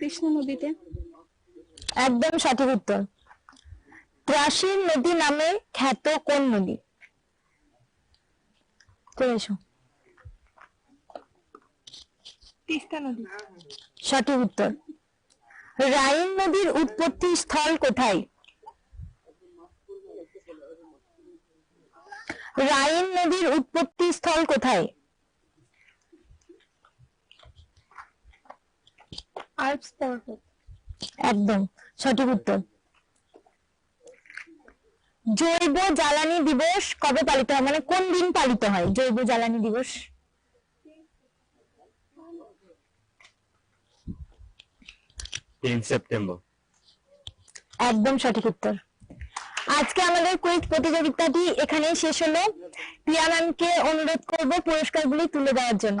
কৃষ্ণ নদীতে? একদম সঠিক উত্তর। ত্রাসীর নদী নামে খ্যাত কোন নদী? চলে এসো। তিস্তা নদী। সঠিক উত্তর। রাইন নদীর উৎপত্তি স্থল কোথায়? রাইন নদীর উৎপত্তি স্থল কোথায়? আল্পস পর্বত একদম সঠিক উত্তর। জৈব জ্বালানি দিবস কবে পালিত হয়? মানে কোন দিন পালিত হয় জৈব জ্বালানি দিবস? সেপ্টেম্বর। একদম সঠিক উত্তর। আজকে আমাদের কুইজ প্রতিযোগিতাটি এখানেই শেষ হলো। প্রিয়া ম্যামকে অনুরোধ করব পুরস্কারগুলি তুলে দেওয়ার জন্য।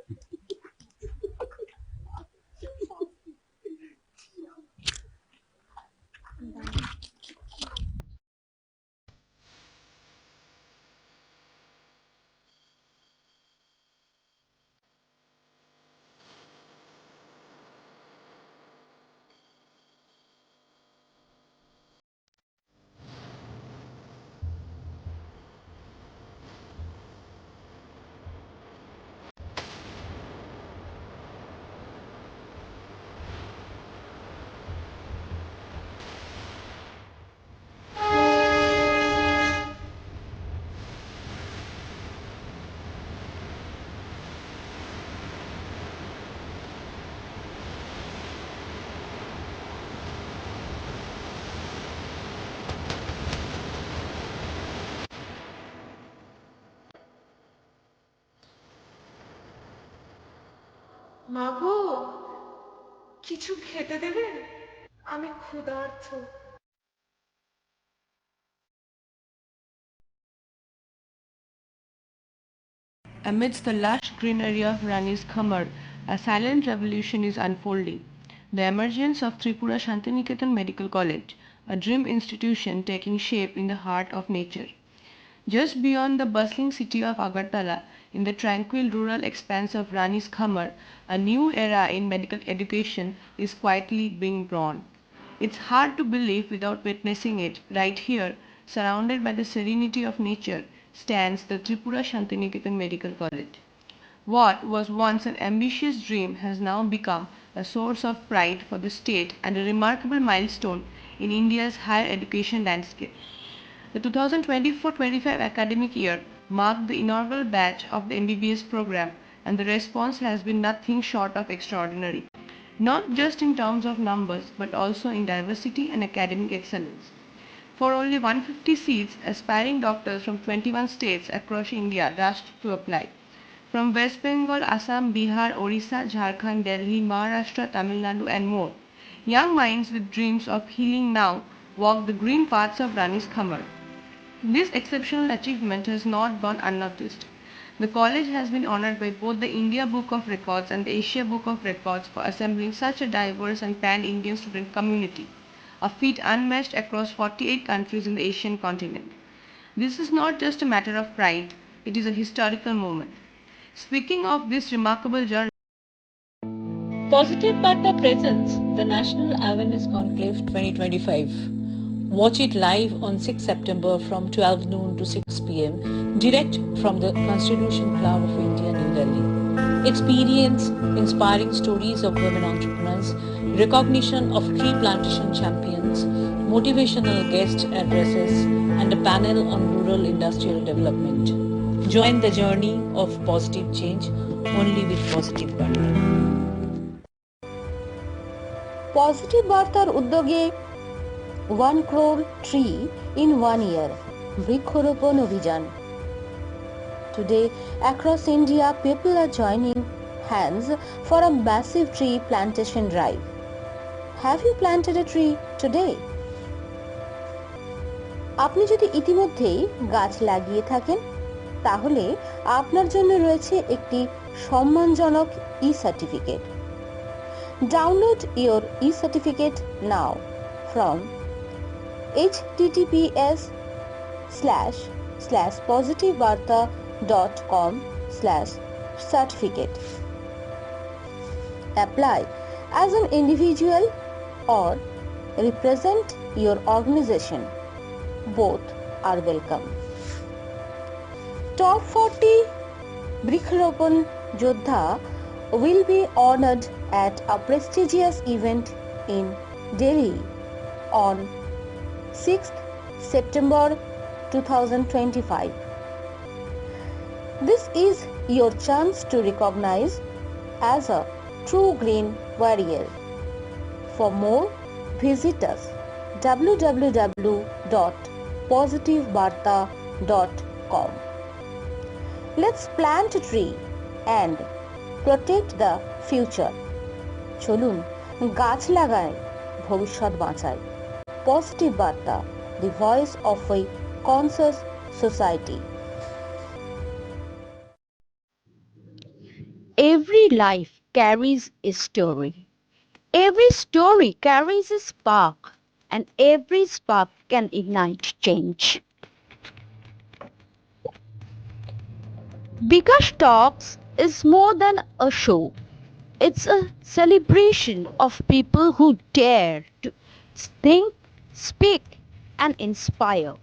দিন মাগো কিছু খেতে দেবে আমি ক্ষুধার্ত Amidst the lush greenery of Rani's Khamar, a silent revolution is unfolding. The emergence of Tripura Shantiniketan Medical College, a dream institution taking shape in the heart of nature. Just beyond the bustling city of Agartala, in the tranquil rural expanse of Rani's Khamar, a new era in medical education is quietly being born. It's hard to believe without witnessing it. Right here, surrounded by the serenity of nature, stands the Tripura Shantiniketan Medical College. What was once an ambitious dream has now become a source of pride for the state and a remarkable milestone in India's higher education landscape. The 2024-25 academic year marked the inaugural batch of the MBBS program and the response has been nothing short of extraordinary, not just in terms of numbers but also in diversity and academic excellence. For only 150 seats, aspiring doctors from 21 states across India rushed to apply. From West Bengal, Assam, Bihar, Orissa, Jharkhand, Delhi, Maharashtra, Tamil Nadu and more, young minds with dreams of healing now walk the green paths of Rani's Khamar. This exceptional achievement has not gone unnoticed. The college has been honored by both the India Book of Records and the Asia Book of Records for assembling such a diverse and pan-Indian student community, a feat unmatched across 48 countries in the Asian continent. This is not just a matter of pride, it is a historical moment. Speaking of this remarkable journey, Positive Barta presents the National Awareness Conclave 2025. Watch it live on 6 September from 12 noon to 6 pm, direct from the Constitution Club of India, New Delhi. Experience inspiring stories of women entrepreneurs, recognition of tree plantation champions, motivational guest addresses, and a panel on rural industrial development. Join the journey of positive change only with Positive Barta. Positive বার্তার উদ্যোগে one crore tree in one year বৃক্ষরোপণ অভিযান Today, across India, people are joining hands for a massive tree plantation drive. Have you planted a tree today? আপনি যদি ইতিমধ্যেই গাছ লাগিয়ে থাকেন তাহলে আপনার জন্য রয়েছে একটি সম্মানজনক e certificate download your e certificate now from https slash slash positivevarta.com slash certificate. Apply as an individual or represent your organization. Both are welcome. Top 40 Brikhropan Jodha will be honored at a prestigious event in Delhi on 6th September 2025. This is your chance to recognize as a true green warrior. For more, visit us www.positivebarta.com. Let's plant a tree and protect the future. চলুন গাছ লাগায় ভবিষ্যৎ বাঁচায় Positive Bartha, the voice of a conscious society. Every life carries a story. Every story carries a spark, and every spark can ignite change. Bikash Talks is more than a show. It's a celebration of people who dare to think speak, and inspire.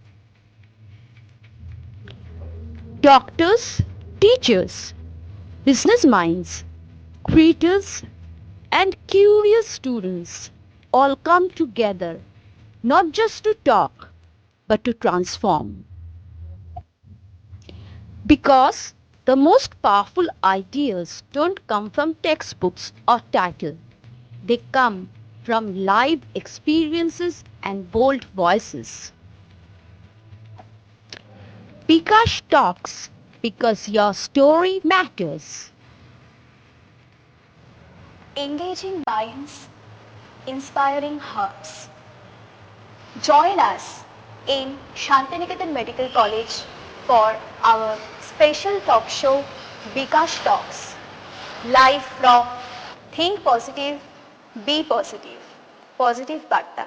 Doctors, teachers, business minds, creators, and curious students all come together not just to talk but to transform. Because the most powerful ideas don't come from textbooks or title. They come from live experiences and bold voices. Bikash talks because your story matters. engaging minds, inspiring hearts. Join us in Shantiniketan Medical College for our special talk show Bikash Talks, live from Think Positive, Be Positive, Positive Barta.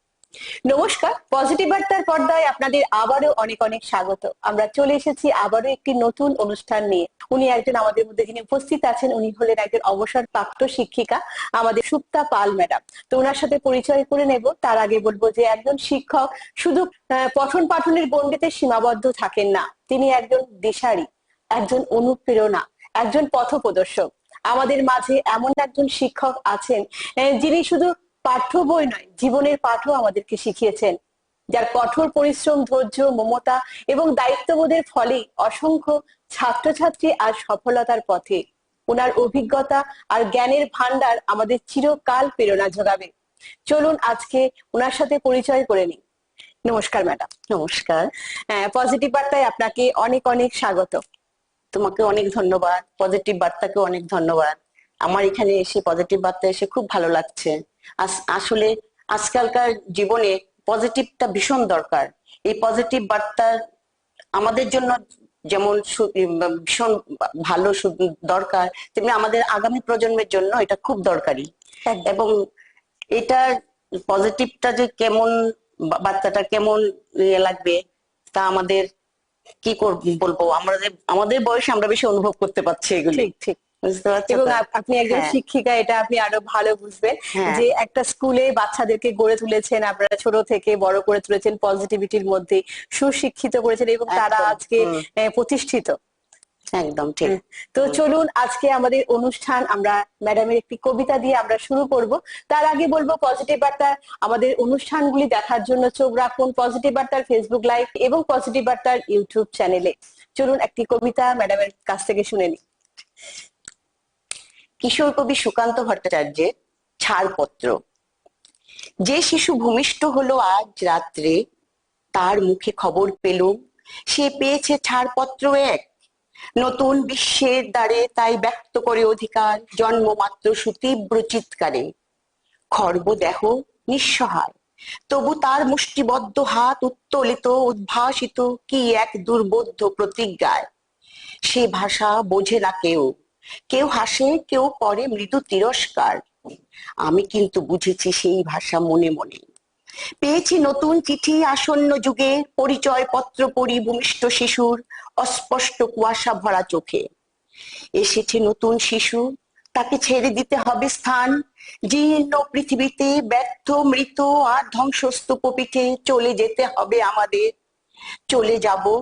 নমস্কার, positive বার্তার পর্দায় আপনাদের আবারও অনেক অনেক স্বাগত। আমরা চলে এসেছি আবারও একটি নতুন অনুষ্ঠান নিয়ে। উনি একজন আমাদের মধ্যে যিনি উপস্থিত আছেন, উনি হলেন একজন অবসরপ্রাপ্ত শিক্ষিকা, আমাদের সুপ্তা পাল ম্যাডাম। তো ওনার সাথে পরিচয় করে নেব। তার আগে বলব যে একজন শিক্ষক, শুধু পঠন পাঠনের গণ্ডিতে সীমাবদ্ধ থাকেন না। তিনি একজন দিশারি, একজন অনুপ্রেরণা, একজন পথপ্রদর্শক। আমাদের মাঝে এমন একজন শিক্ষক আছেন যিনি শুধু পাঠ্য বই নয় জীবনের পাঠও আমাদেরকে শিখিয়েছেন। যার কঠোর পরিশ্রম ধৈর্য মমতা এবং দায়িত্ববোধের ফলে অসংখ্য ছাত্রছাত্রী আর সফলতার পথে। ওনার অভিজ্ঞতা আর জ্ঞানের ভান্ডার আমাদের চিরকাল প্রেরণা যোগাবে। চলুন আজকে ওনার সাথে পরিচয় করে নিই। নমস্কার ম্যাডাম। নমস্কার। পজিটিভ বার্তায় আপনাকে অনেক অনেক স্বাগত। তোমাকে অনেক ধন্যবাদ। পজিটিভ বার্তাকে অনেক ধন্যবাদ। আমার এখানে এসে পজিটিভ বার্তা এসে খুব ভালো লাগছে। আসলে আজকালকার জীবনে পজিটিভটা ভীষণ দরকার। এই পজিটিভ বার্তা আমাদের জন্য যেমন ভীষণ ভালো দরকার তেমনি আমাদের আগামী প্রজন্মের জন্য এটা খুব দরকারি। এবং এটা পজিটিভটা যে কেমন বার্তাটা কেমন ইয়ে লাগবে তা আমাদের কি করব বলব? আমাদের আমাদের বয়সে আমরা বেশি অনুভব করতে পারছি এগুলো। ঠিক ঠিক। বুঝতে পারছ এবং আপনি একজন হ্যাঁ। শিক্ষিকা এটা আপনি আরও ভালো বুঝবেন হ্যাঁ। যে একটা স্কুলে বাচ্চাদেরকে গড়ে তুলেছেন আপনারা ছোট থেকে বড় করে তুলেছেন পজিটিভিটির মধ্যে সুশিক্ষিত করেছেন এবং তারা আজকে প্রতিষ্ঠিত। একদম ঠিক। তো চলুন আজকে আমাদের অনুষ্ঠান আমরা ম্যাডামের একটি কবিতা দিয়ে আমরা শুরু করব। তার আগে বলব পজিটিভ বার্তা আমাদের অনুষ্ঠানগুলি দেখার জন্য চোখ রাখুন। পজিটিভ বার্তার ফেসবুক লাইভ এবং পজিটিভ বার্তার ইউটিউব চ্যানেলে চলুন একটি কবিতা ম্যাডামের কাছ থেকে শুনে নিই। কিশোর কবি সুকান্ত ভট্টাচার্যের ছাড়পত্র। যে শিশু ভূমিষ্ঠ হলো আজ রাত্রে, তার মুখে খবর পেলুম সে পেয়েছে ছাড়পত্র এক। নতুন বিশ্বের দ্বারে তাই ব্যক্ত করে অধিকার জন্মমাত্র সুতীব্র চিৎকারে। খর্ব দেহ নিঃসহায়, তবু তার মুষ্টিবদ্ধ হাত উত্তোলিত, উদ্ভাসিত কি এক দুর্বোধ্য প্রতিজ্ঞায়? সে ভাষা বোঝে না কেউ। কেউ হাসে, কেউ করে মৃদু তিরস্কার। আমি কিন্তু বুঝেছি সেই ভাষা মনে মনে। পেয়েছি নতুন চিঠি আসন্ন যুগে পরিচয় পত্র পড়ি ভূমিষ্ঠ শিশুর অস্পষ্ট কুয়াশা ভরা চোখে। এসেছে নতুন শিশু, তাকে ছেড়ে দিতে হবে স্থান। জীর্ণ পৃথিবীতে ব্যর্থ, মৃত আর ধ্বংসস্তূপ পিঠে চলে যেতে হবে আমাদের। চলে যাব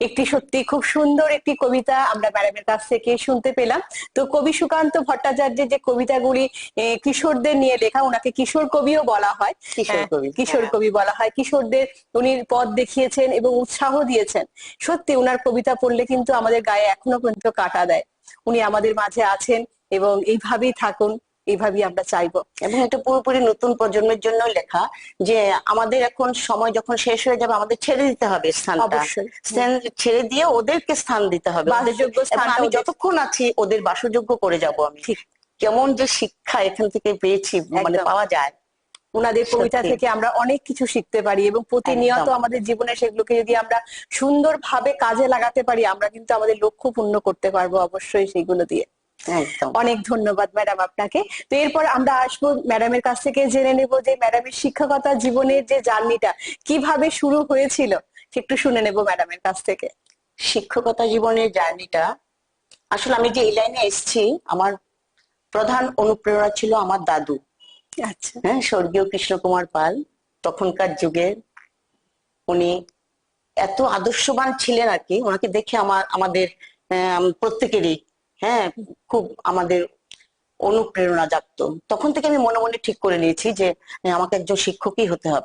একটি সত্যি খুব সুন্দর একটি কবিতা আমরা ম্যাডামের কাছ থেকে শুনতে পেলাম। তো কবি সুকান্ত ভট্টাচার্যের যে কবিতাগুলি কিশোরদের নিয়ে লেখা ওনাকে কিশোর কবিও বলা হয়। কিশোর হ্যাঁ, কবি কিশোর কবি বলা হয়। কিশোরদের উনি পথ দেখিয়েছেন এবং উৎসাহ দিয়েছেন। সত্যি উনার কবিতা পড়লে কিন্তু আমাদের গায়ে এখনও পর্যন্ত কাটা দেয়। উনি আমাদের মাঝে আছেন এবং এইভাবেই থাকুন। এইভাবেই আমরা চাইব। এবং এটা পুরোপুরি নতুন প্রজন্মের জন্য লেখা যে আমাদের এখন সময় যখন শেষ হয়ে যাবে আমাদের ছেড়ে দিতে হবে স্থানটা। ছেড়ে দিয়ে ওদেরকে স্থান দিতে হবে। আমি যতক্ষণ আছি ওদের বাসযোগ্য করে যাব আমি। ঠিক। কেমন যে শিক্ষা এখান থেকে পেয়েছি মানে পাওয়া যায়। ওনাদের কবিতা থেকে আমরা অনেক কিছু শিখতে পারি এবং প্রতিনিয়ত আমাদের জীবনে সেগুলোকে যদি আমরা সুন্দরভাবে কাজে লাগাতে পারি আমরা কিন্তু আমাদের লক্ষ্য পূর্ণ করতে পারব অবশ্যই সেগুলো দিয়ে। অনেক ধন্যবাদ ম্যাডাম আপনাকে। তো এরপর আমরা আসব ম্যাডামের কাছ থেকে জেনে নেব যে ম্যাডামের শিক্ষকতা জীবনের যে জার্নিটা কীভাবে শুরু হয়েছিল? একটু শুনে নেব ম্যাডামের কাছ থেকে। শিক্ষকতা জীবনের জার্নিটা আসলে আমি যে এই লাইনে এসেছি আমার প্রধান অনুপ্রেরণা ছিল আমার দাদু। আচ্ছা। হ্যাঁ স্বর্গীয় কৃষ্ণকুমার পাল তখনকার যুগে উনি এত আদর্শবান ছিলেন আর কি ওনাকে দেখে আমার আমাদের আহ, প্রত্যেকেরই হ্যাঁ খুব আমাদের অনুপ্রেরণা জাগতো তখন থেকে আমি মনে মনে ঠিক করে নিয়েছি যে, আমাকে একজন শিক্ষকই হতে হবে।